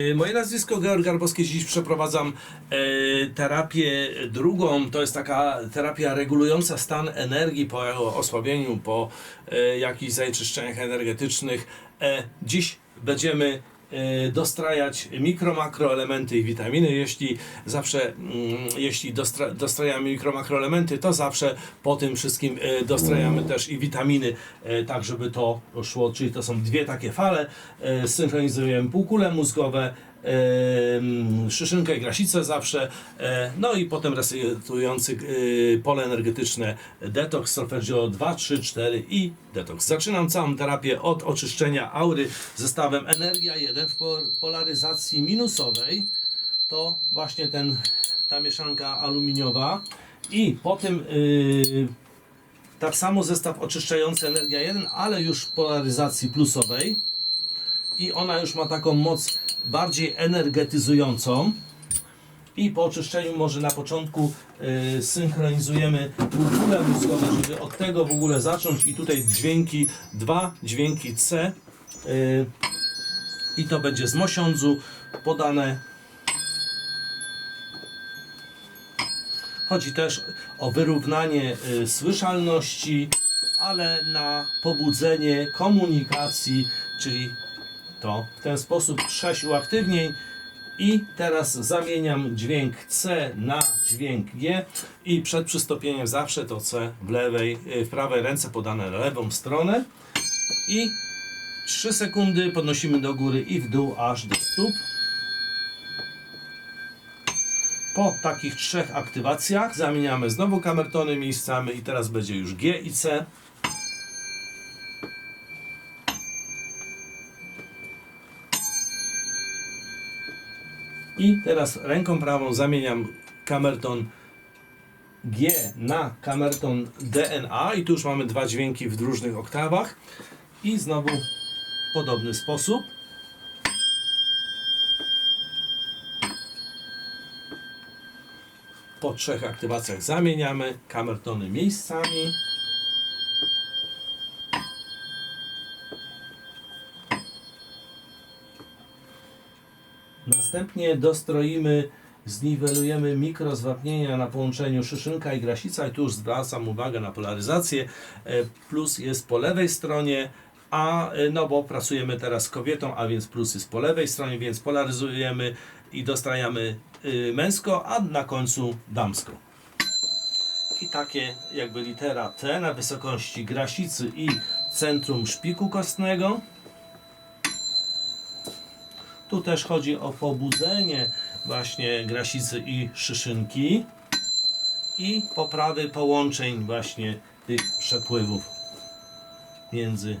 Y, Moje nazwisko Georg Garbowski. Dziś przeprowadzam e, terapię drugą. To jest taka terapia regulująca stan energii po osłabieniu, po e, jakichś zanieczyszczeniach energetycznych. E, dziś będziemy dostrajać mikro, makroelementy i witaminy. Jeśli zawsze, mm, jeśli dostra, dostrajamy mikro, makroelementy, to zawsze po tym wszystkim e, dostrajamy też i witaminy, e, tak żeby to szło. Czyli to są dwie takie fale. Synchronizujemy półkule mózgowe, szyszynkę i grasicę zawsze, e, no i potem resetujący e, pole energetyczne detoks, solfeggio 2, 3, 4 i detoks. Zaczynam całą terapię od oczyszczenia aury zestawem energia 1 w po- polaryzacji minusowej. To właśnie ten, ta mieszanka aluminiowa i potem yy, tak samo zestaw oczyszczający energia 1, ale już w polaryzacji plusowej i ona już ma taką moc bardziej energetyzującą. I po oczyszczeniu może na początku y, synchronizujemy półkule mózgowe, żeby od tego w ogóle zacząć. I tutaj dźwięki, dwa dźwięki C. Y, I to będzie z mosiądzu podane. Chodzi też o wyrównanie y, słyszalności, ale na pobudzenie komunikacji, czyli to w ten sposób 6 uaktywnień i teraz zamieniam dźwięk C na dźwięk G i przed przystąpieniem zawsze to C w lewej, y, w prawej ręce podane lewą stronę i 3 sekundy podnosimy do góry i w dół aż do stóp. Po takich trzech aktywacjach zamieniamy znowu kamertony miejscami i teraz będzie już G i C. I teraz ręką prawą zamieniam kamerton G na kamerton DNA i tu już mamy dwa dźwięki w różnych oktawach i znowu w podobny sposób. Po trzech aktywacjach zamieniamy kamertony miejscami. Następnie dostroimy, zniwelujemy mikrozwapnienia na połączeniu szyszynka i grasica i tu już zwracam uwagę na polaryzację. E, Plus jest po lewej stronie, a e, no bo pracujemy teraz z kobietą, a więc plus jest po lewej stronie, więc polaryzujemy i dostrajamy y, męsko, a na końcu damsko. I takie jakby litera T na wysokości grasicy i centrum szpiku kostnego. Tu też chodzi o pobudzenie właśnie grasicy i szyszynki i poprawy połączeń właśnie tych przepływów między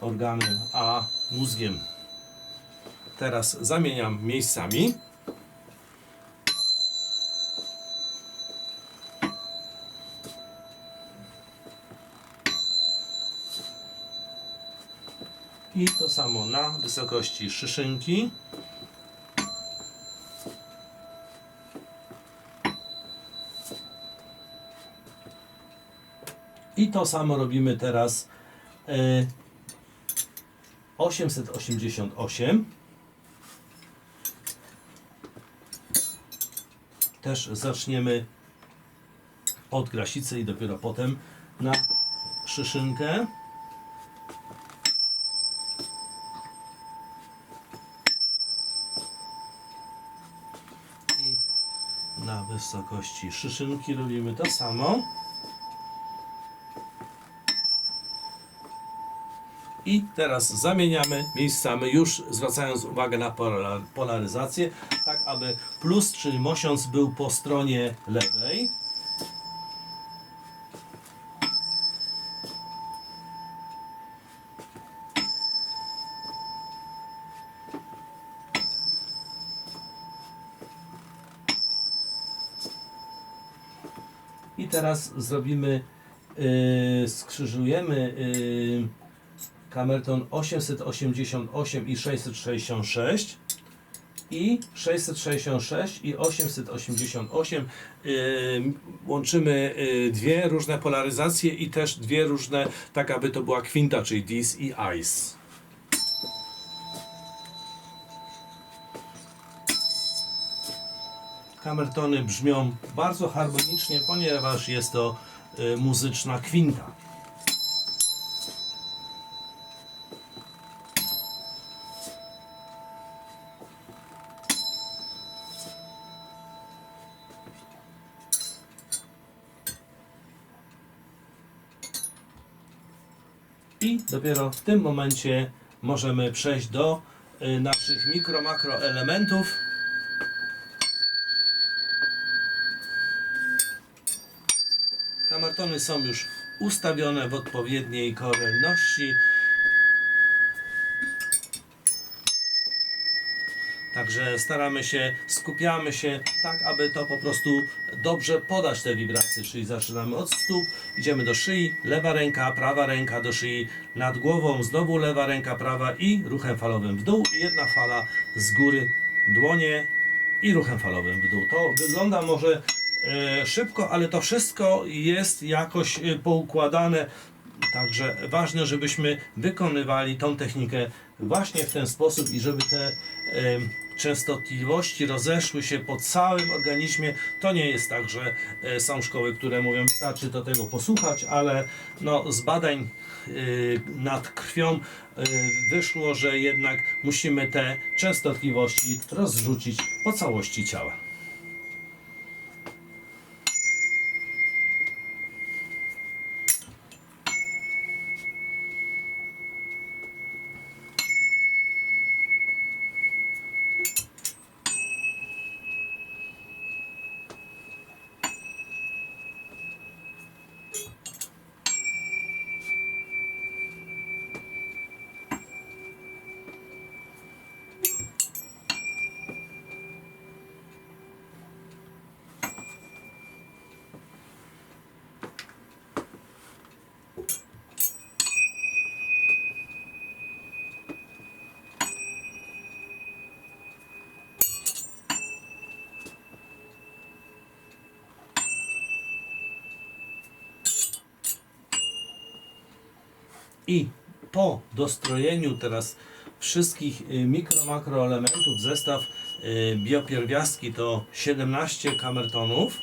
organem a mózgiem. Teraz zamieniam miejscami. I to samo na wysokości szyszynki. I to samo robimy teraz e, 888. Też zaczniemy od grasicy i dopiero potem na szyszynkę. Na wysokości szyszynki robimy to samo. I teraz zamieniamy miejscami, już zwracając uwagę na pola- polaryzację, tak aby plus, czyli mosiąc był po stronie lewej. Teraz zrobimy, yy, skrzyżujemy yy, kamerton 888 i 666 i 666 i 888 yy, łączymy yy, dwie różne polaryzacje i też dwie różne, tak aby to była kwinta, czyli dis i ice. Kamertony brzmią bardzo harmonicznie, ponieważ jest to y, muzyczna kwinta. I dopiero w tym momencie możemy przejść do y, naszych mikro-makro elementów. Kamertony są już ustawione w odpowiedniej kolejności. Także staramy się, skupiamy się tak, aby to po prostu dobrze podać te wibracje. Czyli zaczynamy od stóp, idziemy do szyi, lewa ręka, prawa ręka do szyi, nad głową znowu lewa ręka, prawa i ruchem falowym w dół i jedna fala z góry, dłonie i ruchem falowym w dół. To wygląda może szybko, ale to wszystko jest jakoś e, poukładane. Także ważne, żebyśmy wykonywali tą technikę właśnie w ten sposób i żeby te częstotliwości rozeszły się po całym organizmie. To nie jest tak, że e, są szkoły, które mówią, wystarczy do tego posłuchać, ale no, z badań nad krwią wyszło, że jednak musimy te częstotliwości rozrzucić po całości ciała. I po dostrojeniu teraz wszystkich y, mikro, makro elementów, zestaw y, biopierwiastki to 17 kamertonów.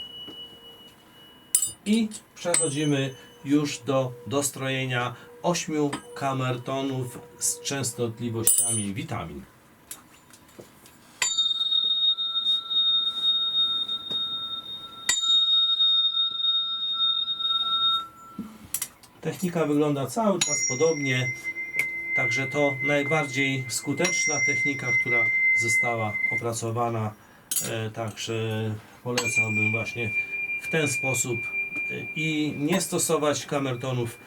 I przechodzimy już do dostrojenia 8 kamertonów z częstotliwościami witamin. Technika wygląda cały czas podobnie, także to najbardziej skuteczna technika, która została opracowana. E, także polecałbym właśnie w ten sposób e, i nie stosować kamertonów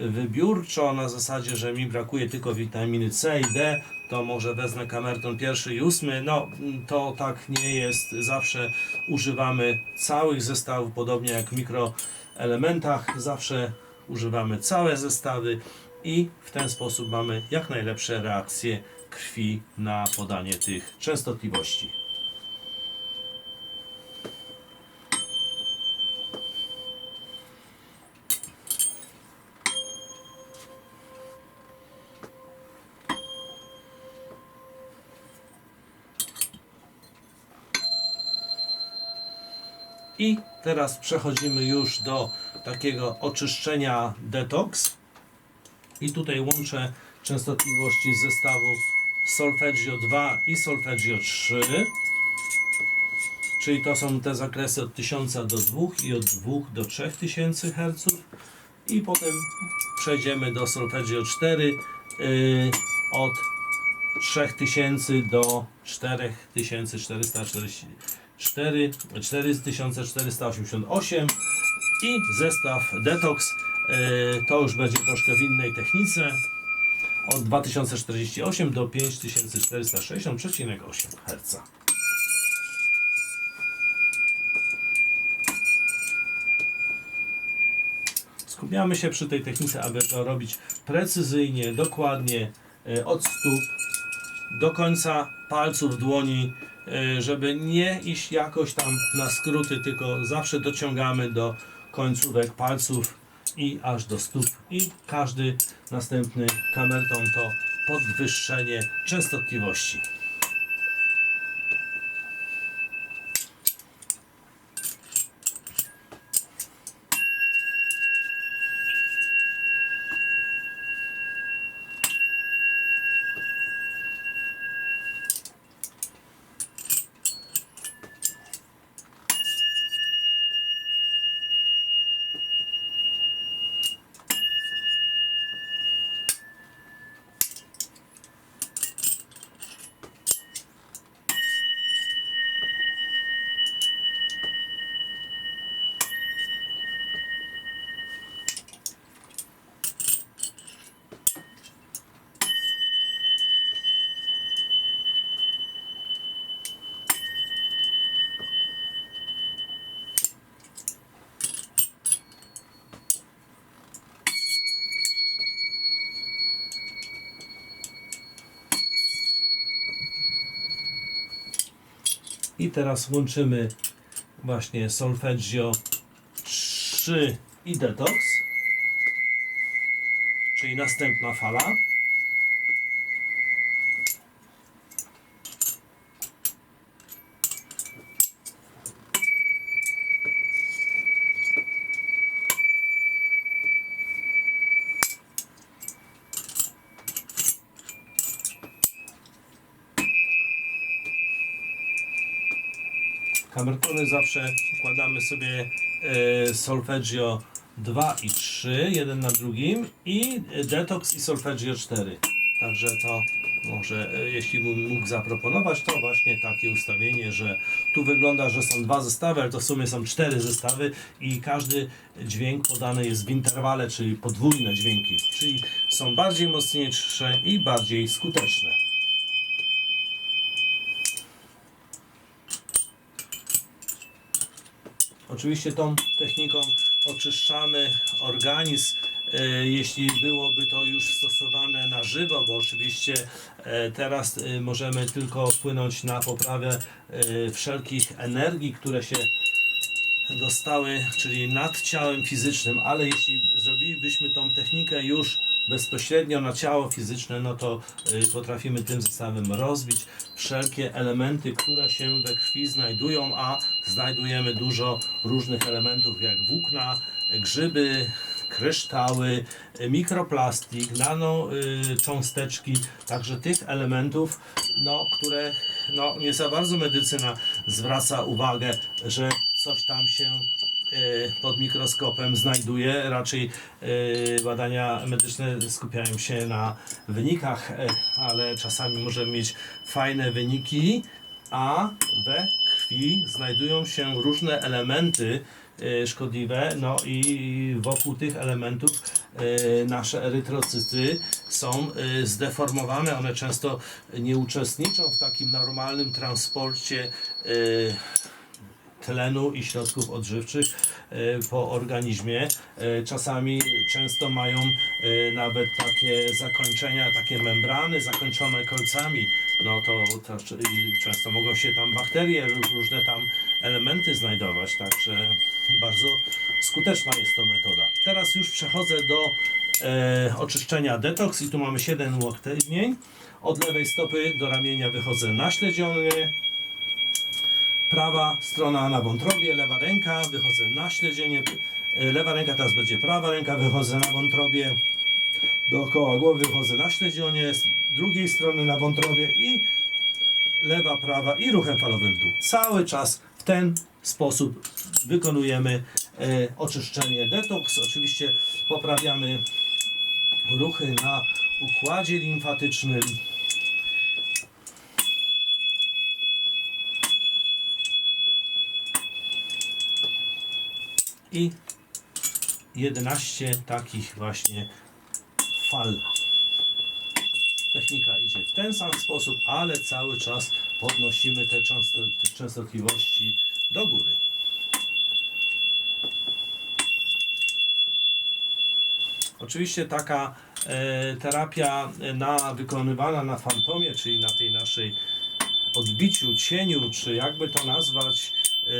wybiórczo na zasadzie, że mi brakuje tylko witaminy C i D, to może wezmę kamerton pierwszy i ósmy. No to tak nie jest. Zawsze używamy całych zestawów, podobnie jak w mikroelementach. Zawsze używamy całe zestawy i w ten sposób mamy jak najlepsze reakcje krwi na podanie tych częstotliwości. I teraz przechodzimy już do takiego oczyszczenia detox. I tutaj łączę częstotliwości zestawu Solfeggio 2 i Solfeggio 3. Czyli to są te zakresy od 1000 do 2 i od 2 do 3000 Hz. I potem przejdziemy do Solfeggio 4 yy, od 3000 do 4444 4488 i zestaw Detox yy, to już będzie troszkę w innej technice od 2048 do 5460,8 Hz. Skupiamy się przy tej technice, aby to robić precyzyjnie, dokładnie e, od stóp do końca palców dłoni, e, żeby nie iść jakoś tam na skróty, tylko zawsze dociągamy do końcówek palców i aż do stóp. I każdy następny kamerton to podwyższenie częstotliwości. I teraz łączymy właśnie solfeggio 3 i detox, czyli następna fala. Kamertony zawsze układamy sobie e, solfeggio 2 i 3, jeden na drugim i detox i solfeggio 4. Także to może, e, jeśli bym mógł zaproponować, to właśnie takie ustawienie, że tu wygląda, że są dwa zestawy, ale to w sumie są cztery zestawy i każdy dźwięk podany jest w interwale, czyli podwójne dźwięki, czyli są bardziej mocniejsze i bardziej skuteczne. Oczywiście tą techniką oczyszczamy organizm, e, jeśli byłoby to już stosowane na żywo, bo oczywiście e, teraz e, możemy tylko wpłynąć na poprawę wszelkich energii, które się dostały, czyli nad ciałem fizycznym, ale jeśli zrobilibyśmy tą technikę już bezpośrednio na ciało fizyczne, no to potrafimy tym zestawem rozbić wszelkie elementy, które się we krwi znajdują, a znajdujemy dużo różnych elementów jak włókna, grzyby, kryształy, y, mikroplastik, nanocząsteczki, także tych elementów, no, które no, nie za bardzo medycyna zwraca uwagę, że coś tam się y, pod mikroskopem znajduje. Raczej y, badania medyczne skupiają się na wynikach, y, ale czasami możemy mieć fajne wyniki, a we krwi znajdują się różne elementy y, szkodliwe, no i wokół tych elementów y, nasze erytrocyty są y, zdeformowane, one często nie uczestniczą w takim normalnym transporcie tlenu i środków odżywczych e, po organizmie. E, Czasami często mają e, nawet takie zakończenia, takie membrany zakończone kolcami. No to, to często mogą się tam bakterie, ró- różne tam elementy znajdować, także bardzo skuteczna jest to metoda. Teraz już przechodzę do e, oczyszczenia detoks i tu mamy 7 uaktywnień. Od lewej stopy do ramienia wychodzę na śledziony, prawa strona na wątrobie, lewa ręka, wychodzę na śledzienie, e, lewa ręka teraz będzie prawa ręka, wychodzę na wątrobie, dookoła głowy wychodzę na śledzionie, z drugiej strony na wątrobie i lewa, prawa i ruchem falowym w dół. Cały czas w ten sposób wykonujemy e, oczyszczenie detoks. Oczywiście poprawiamy ruchy na układzie limfatycznym. I 11 takich właśnie fal. Technika idzie w ten sam sposób, ale cały czas podnosimy te często, te częstotliwości do góry. Oczywiście taka e, terapia na, wykonywana na fantomie, czyli na tej naszej odbiciu, cieniu, czy jakby to nazwać,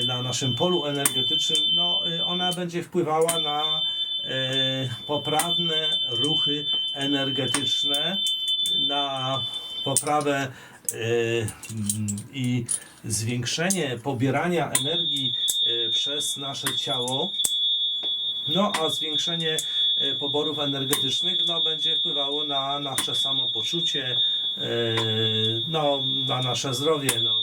na naszym polu energetycznym, no, y, ona będzie wpływała na y, poprawne ruchy energetyczne, na poprawę y, i zwiększenie pobierania energii y, przez nasze ciało. No a zwiększenie poborów energetycznych no, będzie wpływało na nasze samopoczucie, no, na nasze zdrowie, no.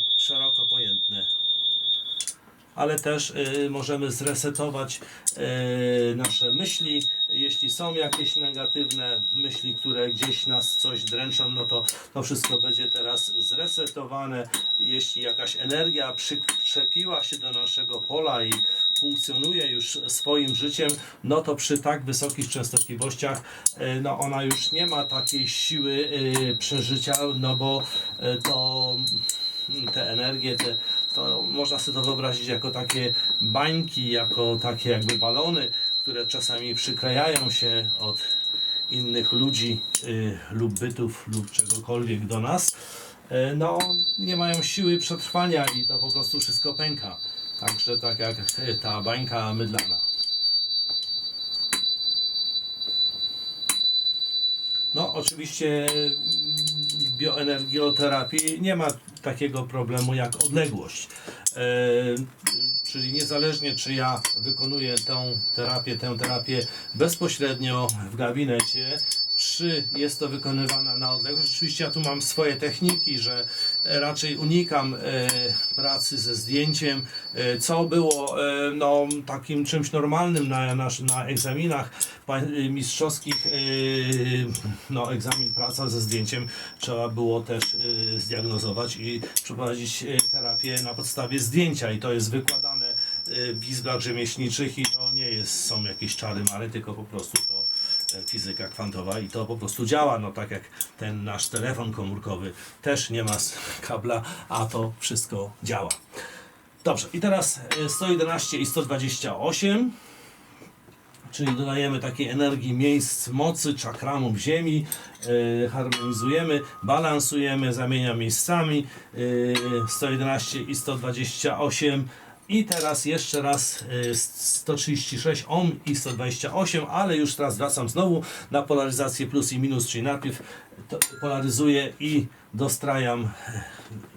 Ale też e, możemy zresetować e, nasze myśli. Jeśli są jakieś negatywne myśli, które gdzieś nas coś dręczą, no to to wszystko będzie teraz zresetowane. Jeśli jakaś energia przyczepiła się do naszego pola i funkcjonuje już swoim życiem, no to przy tak wysokich częstotliwościach e, no ona już nie ma takiej siły przeżycia, no bo to mm, te energie, te, to można sobie to wyobrazić jako takie bańki, jako takie jakby balony, które czasami przyklejają się od innych ludzi y, lub bytów lub czegokolwiek do nas. e, no nie mają siły przetrwania i to po prostu wszystko pęka. Także tak jak e, ta bańka mydlana. No, oczywiście bioenergioterapii nie ma takiego problemu jak odległość. E, czyli niezależnie czy ja wykonuję tę terapię, tę terapię bezpośrednio w gabinecie, czy jest to wykonywane na odległość. Oczywiście ja tu mam swoje techniki, że raczej unikam e, pracy ze zdjęciem, e, co było e, no, takim czymś normalnym na, na, na egzaminach mistrzowskich. No, egzamin praca ze zdjęciem trzeba było też zdiagnozować i przeprowadzić terapię na podstawie zdjęcia i to jest wykładane w izbach rzemieślniczych i to nie jest, są jakieś czary mary, tylko po prostu to fizyka kwantowa i to po prostu działa, no tak jak ten nasz telefon komórkowy też nie ma kabla, a to wszystko działa. Dobrze, i teraz e, 111 i 128, czyli dodajemy takiej energii miejsc mocy, czakramów ziemi, e, harmonizujemy, balansujemy, zamienia miejscami e, 111 i 128 i teraz jeszcze raz y, 136 ohm i 128, ale już teraz wracam znowu na polaryzację plus i minus, czyli najpierw polaryzuję i dostrajam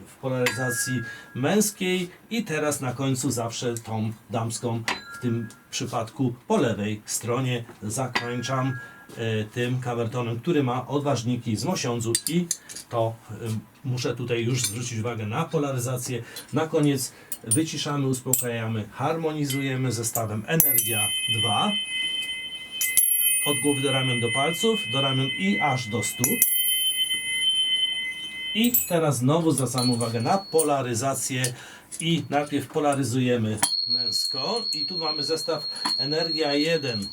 w polaryzacji męskiej i teraz na końcu zawsze tą damską, w tym przypadku po lewej stronie zakończam e, tym kamertonem, który ma odważniki z mosiądzu i to e, muszę tutaj już zwrócić uwagę na polaryzację. Na koniec wyciszamy, uspokajamy, harmonizujemy zestawem Energia 2 od głowy do ramion do palców, do ramion i aż do stóp. I teraz znowu zwracamy uwagę na polaryzację i najpierw polaryzujemy męsko i tu mamy zestaw Energia 1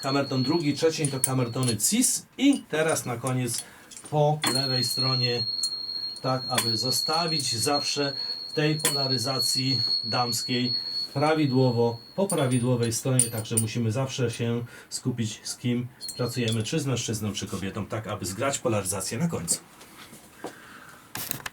kamerton drugi, trzeci to kamertony CIS. I teraz na koniec po lewej stronie tak aby zostawić zawsze w tej polaryzacji damskiej prawidłowo po prawidłowej stronie, także musimy zawsze się skupić z kim pracujemy, czy z mężczyzną, czy kobietą, tak aby zgrać polaryzację na końcu.